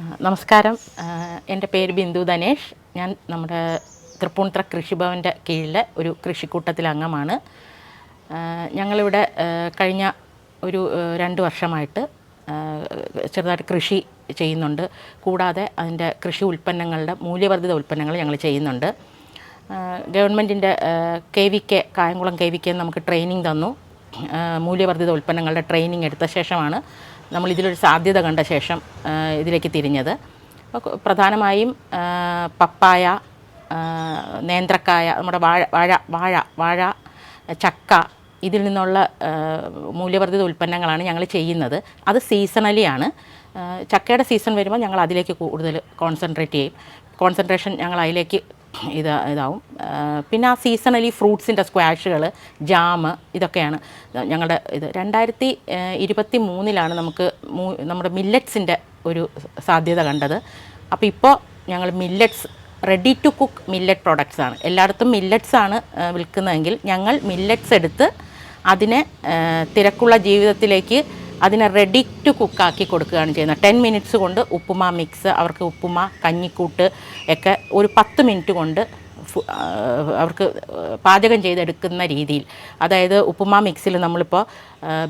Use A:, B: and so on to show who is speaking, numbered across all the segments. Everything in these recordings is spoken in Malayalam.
A: നമസ്കാരം. എന്റെ പേര് ബിന്ദു ധനേഷ്. ഞാൻ നമ്മുടെ തൃപ്പൂണിത്ര കൃഷിഭവന്റെ കീഴിലെ ഒരു കൃഷിക്കൂട്ടത്തിലെ അംഗമാണ്. ഞങ്ങളിവിടെ കഴിഞ്ഞ ഒരു രണ്ട് വർഷമായിട്ട് ചെറുതായിട്ട് കൃഷി ചെയ്യുന്നുണ്ട്. കൂടാതെ അതിന്റെ കൃഷി ഉൽപ്പന്നങ്ങളുടെ മൂല്യവർദ്ധിത ഉൽപ്പന്നങ്ങൾ ഞങ്ങൾ ചെയ്യുന്നുണ്ട്. ഗവൺമെന്റിന്റെ K V K Kayamkulam K V K നമുക്ക് ട്രെയിനിങ് തന്നു. മൂല്യവർദ്ധിത ഉൽപ്പന്നങ്ങളുടെ ട്രെയിനിങ് എടുത്ത ശേഷമാണ് നമ്മൾ ഇതിലൊരു സാധ്യത കണ്ട ശേഷം ഇതിലേക്ക് തിരിഞ്ഞത്. പ്രധാനമായും പപ്പായ നേന്ത്രക്കായ നമ്മുടെ വാഴ വാഴ വാഴ വാഴ ചക്ക ഇതിൽ നിന്നുള്ള മൂല്യവർദ്ധിത ഉൽപ്പന്നങ്ങളാണ് ഞങ്ങൾ ചെയ്യുന്നത്. അത് സീസണലിയാണ് ചക്കയുടെ സീസൺ വരുമ്പോൾ ഞങ്ങൾ അതിലേക്ക് കൂടുതൽ കോൺസെൻട്രേറ്റ് ചെയ്യും. കോൺസെൻട്രേഷൻ ഞങ്ങൾ അതിലേക്ക് ഇത് ഇതാവും. പിന്നെ ആ സീസണലി ഫ്രൂട്ട്സിന്റെ സ്ക്വാഷുകൾ ജാമ് ഇതൊക്കെയാണ്. ഞങ്ങളുടെ ഇത് രണ്ടായിരത്തി ഇരുപത്തി മൂന്നിലാണ് നമുക്ക് നമ്മുടെ മില്ലറ്റ്സിന്റെ ഒരു സാധ്യത കണ്ടത്. അപ്പോൾ ഇപ്പോൾ ഞങ്ങൾ millets ready to cook millet products ആണ്. എല്ലായിടത്തും മില്ലറ്റ്സ് ആണ് വിൽക്കുന്നതെങ്കിൽ ഞങ്ങൾ മില്ലറ്റ്സ് എടുത്ത് അതിനെ തിരക്കുള്ള ജീവിതത്തിലേക്ക് അതിനെ റെഡി ടു കുക്കാക്കി കൊടുക്കുകയാണ് ചെയ്യുന്നത്. ടെൻ മിനിറ്റ്സ് കൊണ്ട് ഉപ്പുമാ മിക്സ് അവർക്ക് ഉപ്പുമാ കഞ്ഞിക്കൂട്ട് ഒക്കെ ഒരു പത്ത് മിനിറ്റ് കൊണ്ട് അവർക്ക് പാചകം ചെയ്തെടുക്കുന്ന രീതിയിൽ. അതായത് ഉപ്പുമാ മിക്സിൽ നമ്മളിപ്പോൾ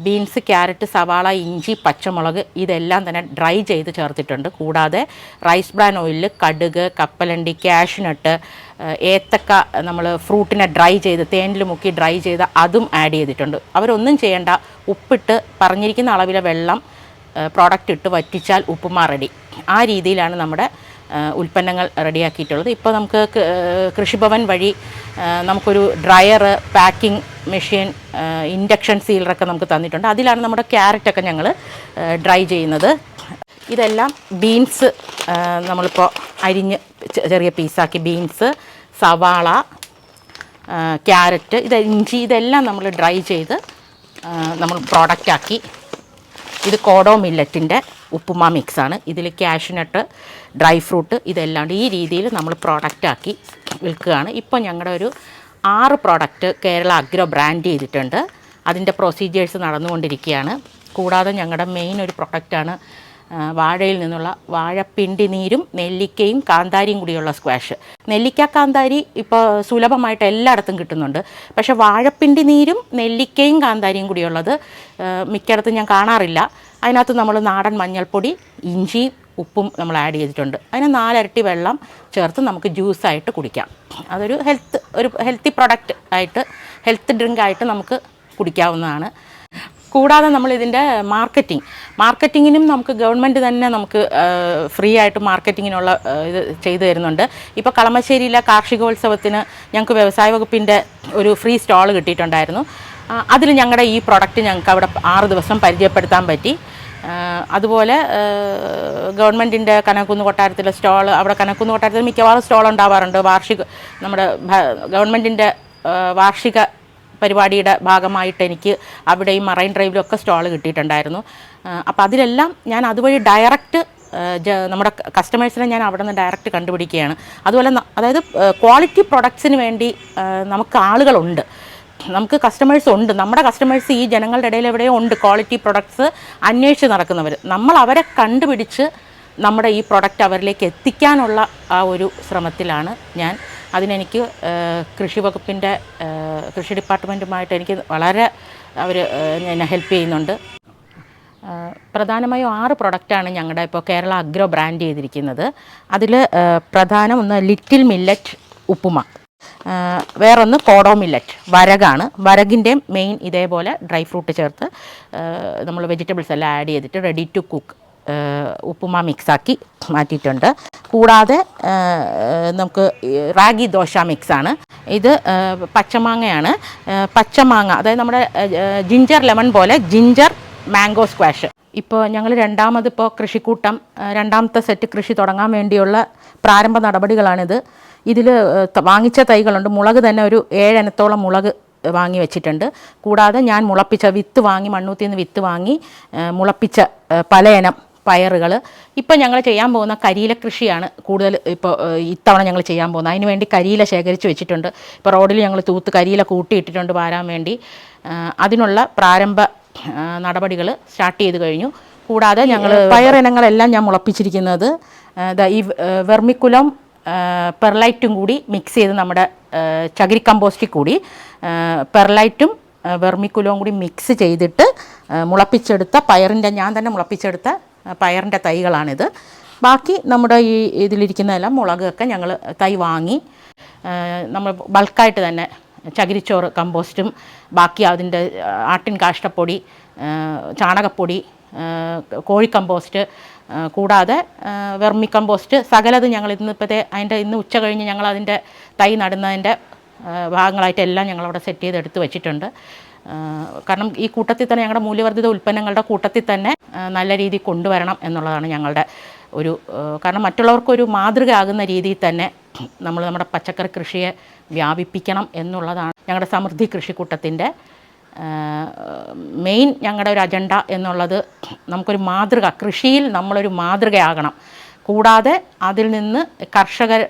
A: ബീൻസ് ക്യാരറ്റ് സവാള ഇഞ്ചി പച്ചമുളക് ഇതെല്ലാം തന്നെ ഡ്രൈ ചെയ്ത് ചേർത്തിട്ടുണ്ട്. കൂടാതെ റൈസ് ബ്രാൻ ഓയിലിൽ കടുക് കപ്പലണ്ടി കാഷ്നട്ട് ഏത്തക്ക നമ്മൾ ഫ്രൂട്ടിനെ ഡ്രൈ ചെയ്ത് തേനിൽ മുക്കി ഡ്രൈ ചെയ്ത് അതും ആഡ് ചെയ്തിട്ടുണ്ട്. അവരൊന്നും ചെയ്യേണ്ട. ഉപ്പിട്ട് പറഞ്ഞിരിക്കുന്ന അളവിലെ വെള്ളം പ്രോഡക്റ്റ് ഇട്ട് വറ്റിച്ചാൽ ഉപ്പുമാ റെഡി ആ രീതിയിലാണ് നമ്മുടെ ഉൽപ്പന്നങ്ങൾ റെഡിയാക്കിയിട്ടുള്ളത്. ഇപ്പോൾ നമുക്ക് കൃഷിഭവൻ വഴി നമുക്കൊരു ഡ്രയർ പാക്കിംഗ് മെഷീൻ ഇൻഡക്ഷൻ സീലറൊക്കെ നമുക്ക് തന്നിട്ടുണ്ട്. അതിലാണ് നമ്മുടെ ക്യാരറ്റൊക്കെ ഞങ്ങൾ ഡ്രൈ ചെയ്യുന്നത്. ഇതെല്ലാം ബീൻസ് നമ്മളിപ്പോൾ അരിഞ്ഞ് ചെറിയ പീസാക്കി ബീൻസ് സവാള ക്യാരറ്റ് ഇത് ഇഞ്ചി ഇതെല്ലാം നമ്മൾ ഡ്രൈ ചെയ്ത് നമ്മൾ പ്രോഡക്റ്റാക്കി ഇത് കോഡോ മില്ലറ്റിന്റെ ഉപ്പുമ മിക്സാണ്. ഇതിൽ കാഷ്നട്ട് ഡ്രൈ ഫ്രൂട്ട് ഇതെല്ലാണ്ട് ഈ രീതിയിൽ നമ്മൾ പ്രോഡക്റ്റാക്കി വിൽക്കുകയാണ്. ഇപ്പോൾ ഞങ്ങളുടെ ഒരു ആറ് പ്രോഡക്റ്റ് കേരള അഗ്രോ ബ്രാൻഡ് ചെയ്തിട്ടുണ്ട്. അതിന്റെ പ്രൊസീജിയേഴ്സ് നടന്നുകൊണ്ടിരിക്കുകയാണ്. കൂടാതെ ഞങ്ങളുടെ മെയിൻ ഒരു പ്രൊഡക്റ്റാണ് വാഴയിൽ നിന്നുള്ള വാഴപ്പിണ്ടി നീരും നെല്ലിക്കയും കാന്താരിയും കൂടിയുള്ള സ്ക്വാഷ്. നെല്ലിക്ക കാന്താരി ഇപ്പോൾ സുലഭമായിട്ട് എല്ലായിടത്തും കിട്ടുന്നുണ്ട്. പക്ഷേ വാഴപ്പിണ്ടി നീരും നെല്ലിക്കയും കാന്താരിയും കൂടിയുള്ളത് മിക്കയിടത്തും ഞാൻ കാണാറില്ല. അതിനകത്ത് നമ്മൾ നാടൻ മഞ്ഞൾപ്പൊടി ഇഞ്ചി ഉപ്പും നമ്മൾ ആഡ് ചെയ്തിട്ടുണ്ട്. അതിന് നാലരട്ടി വെള്ളം ചേർത്ത് നമുക്ക് ജ്യൂസായിട്ട് കുടിക്കാം. അതൊരു ഹെൽത്ത് ഒരു ഹെൽത്തി പ്രൊഡക്റ്റ് ആയിട്ട് ഹെൽത്ത് ഡ്രിങ്ക് ആയിട്ട് നമുക്ക് കുടിക്കാവുന്നതാണ്. കൂടാതെ നമ്മൾ ഇതിന്റെ മാർക്കറ്റിംഗ്. മാർക്കറ്റിങ്ങിനും നമുക്ക് ഗവൺമെന്റ് തന്നെ നമുക്ക് ഫ്രീ ആയിട്ട് മാർക്കറ്റിങ്ങിനുള്ള ഇത് ചെയ്തു തരുന്നുണ്ട്. ഇപ്പോൾ കളമശ്ശേരിയിലെ കാർഷികോത്സവത്തിന് ഞങ്ങൾക്ക് വ്യവസായ വകുപ്പിന്റെ ഒരു ഫ്രീ സ്റ്റാൾ കിട്ടിയിട്ടുണ്ടായിരുന്നു. അതിൽ ഞങ്ങളുടെ ഈ പ്രൊഡക്റ്റ് ഞങ്ങൾക്ക് അവിടെ ആറ് ദിവസം പരിചയപ്പെടുത്താൻ പറ്റി. അതുപോലെ ഗവൺമെന്റിന്റെ കനക്കുന്ന് കൊട്ടാരത്തിലെ സ്റ്റോൾ അവിടെ കനക്കുന്ന് കൊട്ടാരത്തിൽ മിക്കവാറും സ്റ്റോൾ ഉണ്ടാവാറുണ്ട്. വാർഷിക നമ്മുടെ ഗവൺമെന്റിന്റെ വാർഷിക പരിപാടിയുടെ ഭാഗമായിട്ട് എനിക്ക് അവിടെ ഈ മറൈൻ ഡ്രൈവിലും ഒക്കെ സ്റ്റാൾ കിട്ടിയിട്ടുണ്ടായിരുന്നു അപ്പോൾ അതിലെല്ലാം ഞാൻ അതുവഴി ഡയറക്റ്റ് നമ്മുടെ കസ്റ്റമേഴ്സിനെ ഞാൻ അവിടെ നിന്ന് ഡയറക്റ്റ് കണ്ടുപിടിക്കുകയാണ്. അതുപോലെ അതായത് ക്വാളിറ്റി പ്രൊഡക്ട്സിന് വേണ്ടി നമുക്ക് ആളുകളുണ്ട്. നമുക്ക് കസ്റ്റമേഴ്സ് ഉണ്ട്. നമ്മുടെ കസ്റ്റമേഴ്സ് ഈ ജനങ്ങളുടെ ഇടയിൽ എവിടെയോ ഉണ്ട് ക്വാളിറ്റി പ്രൊഡക്ട്സ് അന്വേഷിച്ച് നടക്കുന്നവർ നമ്മൾ അവരെ കണ്ടുപിടിച്ച് നമ്മുടെ ഈ പ്രൊഡക്റ്റ് അവരിലേക്ക് എത്തിക്കാനുള്ള ആ ഒരു ശ്രമത്തിലാണ് ഞാൻ അതിനെനിക്ക് കൃഷി വകുപ്പിന്റെ കൃഷി ഡിപ്പാർട്ട്മെന്റുമായിട്ട് എനിക്ക് വളരെ അവർ എന്നെ ഹെൽപ്പ് ചെയ്യുന്നുണ്ട്. പ്രധാനമായും ആറ് പ്രൊഡക്റ്റാണ് ഞങ്ങളുടെ ഇപ്പോൾ കേരള അഗ്രോ ബ്രാൻഡ് ചെയ്തിരിക്കുന്നത്. അതിൽ പ്രധാനം ഒന്ന് ലിറ്റിൽ മില്ലറ്റ് ഉപ്പുമ. വേറൊന്ന് കോഡോ മില്ലറ്റ് വരകാണ്. വരകിന്റെയും മെയിൻ ഇതേപോലെ ഡ്രൈ ഫ്രൂട്ട് ചേർത്ത് നമ്മൾ വെജിറ്റബിൾസ് എല്ലാം ആഡ് ചെയ്തിട്ട് റെഡി ടു കുക്ക് ഉപ്പുമ മിക്സാക്കി മാറ്റിയിട്ടുണ്ട്. കൂടാതെ നമുക്ക് റാഗി ദോശ മിക്സാണ്. ഇത് പച്ചമാങ്ങയാണ്. പച്ചമാങ്ങ അതായത് നമ്മുടെ ജിഞ്ചർ ലെമൺ പോലെ ജിഞ്ചർ മാംഗോ സ്ക്വാഷ്. ഇപ്പോൾ ഞങ്ങൾ രണ്ടാമത് ഇപ്പോൾ കൃഷിക്കൂട്ടം രണ്ടാമത്തെ സെറ്റ് കൃഷി തുടങ്ങാൻ വേണ്ടിയുള്ള പ്രാരംഭ നടപടികളാണിത്. ഇതിൽ വാങ്ങിച്ച തൈകളുണ്ട്. മുളക് തന്നെ ഒരു ഏഴനത്തോളം മുളക് വാങ്ങി വെച്ചിട്ടുണ്ട്. കൂടാതെ ഞാൻ മുളപ്പിച്ച വിത്ത് വാങ്ങി മണ്ണൂത്തിൽ നിന്ന് വിത്ത് വാങ്ങി മുളപ്പിച്ച പലയിനം പയറുകൾ ഇപ്പം ഞങ്ങൾ ചെയ്യാൻ പോകുന്ന കരിയില കൃഷിയാണ് കൂടുതൽ ഇപ്പോൾ ഇത്തവണ ഞങ്ങൾ ചെയ്യാൻ പോകുന്നത്. അതിന് വേണ്ടി കരിയില ശേഖരിച്ച് വെച്ചിട്ടുണ്ട്. ഇപ്പോൾ റോഡിൽ ഞങ്ങൾ തൂത്ത് കരിയില കൂട്ടിയിട്ടിട്ടുണ്ട് വാരാൻ വേണ്ടി. അതിനുള്ള പ്രാരംഭ നടപടികൾ സ്റ്റാർട്ട് ചെയ്ത് കഴിഞ്ഞു. കൂടാതെ ഞങ്ങൾ പയറിനങ്ങളെല്ലാം ഞാൻ മുളപ്പിച്ചിരിക്കുന്നത് ഈ വെർമിക്കുലം പെർലൈറ്റും കൂടി മിക്സ് ചെയ്ത് നമ്മുടെ ചകിരി കമ്പോസ്റ്റിൽ കൂടി പെർലൈറ്റും വെർമിക്കുലവും കൂടി മിക്സ് ചെയ്തിട്ട് മുളപ്പിച്ചെടുത്ത പയറിന്റെ ഞാൻ തന്നെ മുളപ്പിച്ചെടുത്ത പയറിന്റെ തൈകളാണിത്. ബാക്കി നമ്മുടെ ഈ ഇതിലിരിക്കുന്നതെല്ലാം മുളകൊക്കെ ഞങ്ങൾ തൈ വാങ്ങി നമ്മൾ ബൾക്കായിട്ട് തന്നെ ചകിരിച്ചോറ് കമ്പോസ്റ്റും ബാക്കി അതിന്റെ ആട്ടിൻ കാഷ്ടപ്പൊടി ചാണകപ്പൊടി കോഴി കമ്പോസ്റ്റ് കൂടാതെ വെർമി കമ്പോസ്റ്റ്. സകലത് ഞങ്ങൾ ഇന്നിപ്പോഴത്തെ അതിന്റെ ഇന്ന് ഉച്ച കഴിഞ്ഞ് ഞങ്ങൾ അതിന്റെ തൈ നടുന്നതിന്റെ ആ, ഭാഗങ്ങളായിട്ട് എല്ലാം ഞങ്ങളവിടെ സെറ്റ് ചെയ്ത് എടുത്ത് വെച്ചിട്ടുണ്ട്. കാരണം ഈ കൂട്ടത്തിൽ തന്നെ ഞങ്ങളുടെ മൂല്യവർദ്ധിത ഉൽപ്പന്നങ്ങളുടെ കൂട്ടത്തിൽ തന്നെ നല്ല രീതിയിൽ കൊണ്ടുവരണം എന്നുള്ളതാണ് ഞങ്ങളുടെ ഒരു കാരണം മറ്റുള്ളവർക്കൊരു മാതൃകയാകുന്ന രീതിയിൽ തന്നെ നമ്മൾ നമ്മുടെ പച്ചക്കറി കൃഷിയെ വ്യാപിപ്പിക്കണം എന്നുള്ളതാണ് ഞങ്ങളുടെ സമൃദ്ധി കൃഷിക്കൂട്ടത്തിന്റെ മെയിൻ ഞങ്ങളുടെ ഒരു അജണ്ട എന്നുള്ളത് നമുക്കൊരു മാതൃക കൃഷിയിൽ നമ്മളൊരു മാതൃകയാകണം. കൂടാതെ അതിൽ നിന്ന് കർഷകർ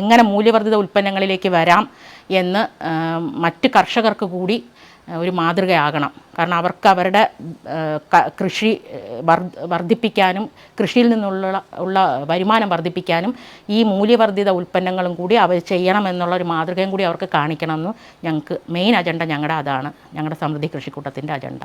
A: എങ്ങനെ മൂല്യവർദ്ധിത ഉൽപ്പന്നങ്ങളിലേക്ക് വരാം എന്ന് മറ്റ് കർഷകർക്ക് കൂടി ഒരു മാതൃകയാകണം. കാരണം അവർക്ക് അവരുടെ കൃഷി വർദ്ധിപ്പിക്കാനും കൃഷിയിൽ നിന്നുള്ള ഉള്ള വരുമാനം വർദ്ധിപ്പിക്കാനും ഈ മൂല്യവർദ്ധിത ഉൽപ്പന്നങ്ങളും കൂടി അവർ ചെയ്യണം എന്നുള്ള ഒരു മാതൃകയും കൂടി അവർക്ക് കാണിക്കണമെന്ന് ഞങ്ങൾക്ക് മെയിൻ അജണ്ട ഞങ്ങളുടെ അതാണ്. ഞങ്ങളുടെ സമൃദ്ധി കൃഷിക്കൂട്ടത്തിന്റെ അജണ്ട.